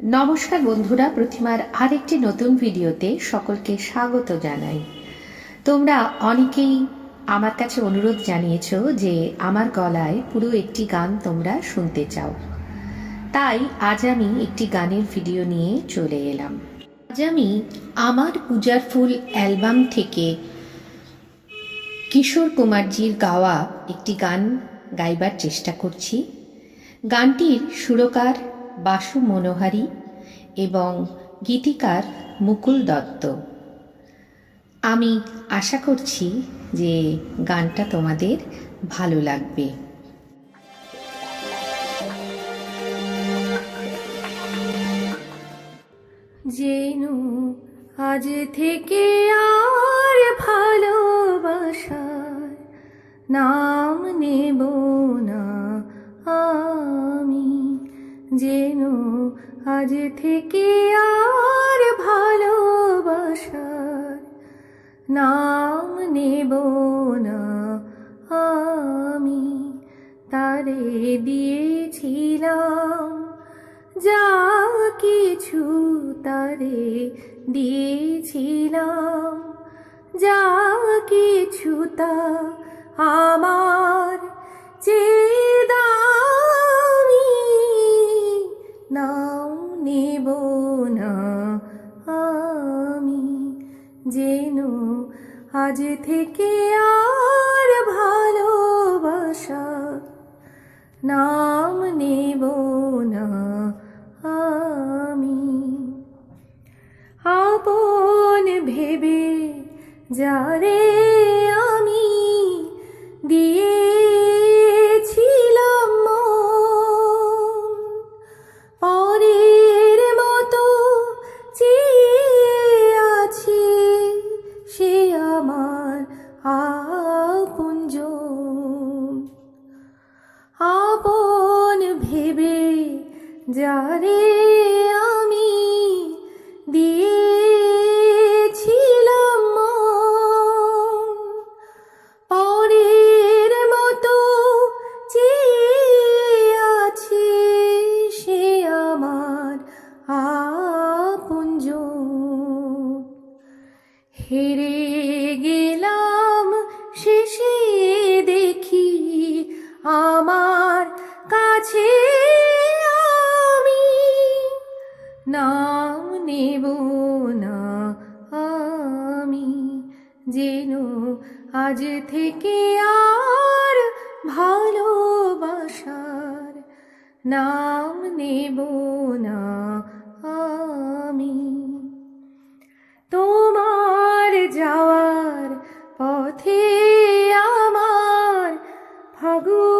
নমস্কার বন্ধুরা, প্রতিমার আরেকটি নতুন ভিডিওতে সকলকে স্বাগত জানাই। তোমরা অনেকেই আমার কাছে অনুরোধ জানিয়েছ যে আমার গলায় পুরো একটি গান তোমরা শুনতে চাও। তাই আজ আমি একটি গানের ভিডিও নিয়ে চলে এলাম। আজ আমি আমার পূজার ফুল অ্যালবাম থেকে কিশোর কুমারজির গাওয়া একটি গান গাইবার চেষ্টা করছি। গানটির সুরকার বাসু মনোহারি এবং গীতিকার মুকুল দত্ত। আমি আশা করছি যে গানটা তোমাদের ভালো লাগবে। জেনু আজ থেকে আর ভালোবাসার নাম নেব না। আমি যেন আজ থেকে আর ভালোবাসার নাম নেব না আমি। তারে দিয়েছিলাম যা কিছু তারে দিয়েছিলাম। যা কিছু তা আমার যেন আজ থেকে আর ভালোবাসা নাম নেব না আমি। আপন ভেবে যারে যারে আমি যেন আজ থেকে আর ভালোবাসার নাম নেব না আমি। তোমার যাওয়ার পথে আমার ফাগুন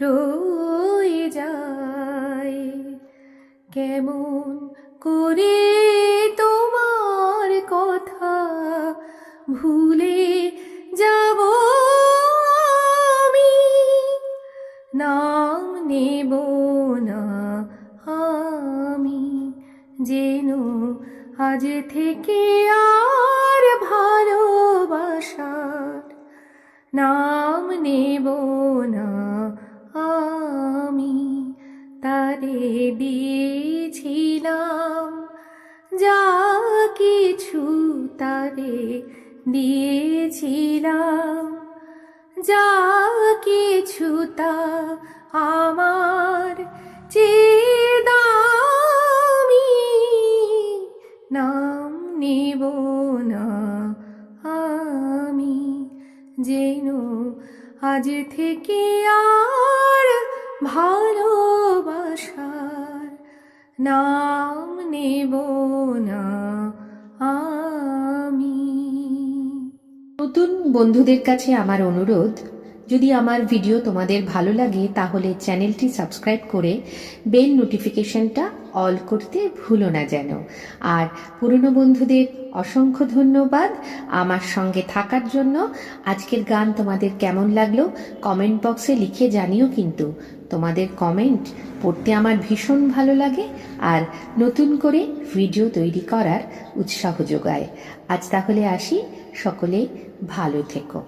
রয়ে যায়। কেমন করে তোমার কথা ভুলে যাব আমি? নাম নেব না আমি, যেন আজ থেকে আর ভালোবাসার নাম নেব না তারে দিয়েছিলাম। যা কিছু তারে দিয়েছিলাম। যা কিছু তা আমার চেদামি নাম নেব না আমি। যেন আজ থেকে আর ভালোবাসার নাম নেব না আমি। নতুন বন্ধুদের কাছে আমার অনুরোধ, যদি আমার ভিডিও তোমাদের ভালো লাগে, তাহলে চ্যানেলটি সাবস্ক্রাইব করে বেল নোটিফিকেশনটা অল করতে ভুলো না যেন। আর পুরনো বন্ধুদের অসংখ্য ধন্যবাদ আমার সঙ্গে থাকার জন্য। আজকের গান তোমাদের কেমন লাগল, কমেন্ট বক্সে লিখে জানিও কিন্তু। তোমাদের কমেন্ট পড়তে আমার ভীষণ ভালো লাগে আর নতুন করে ভিডিও তৈরি করার উৎসাহ যোগায়। আজ তাহলে আসি, সকলে ভালো থেকো।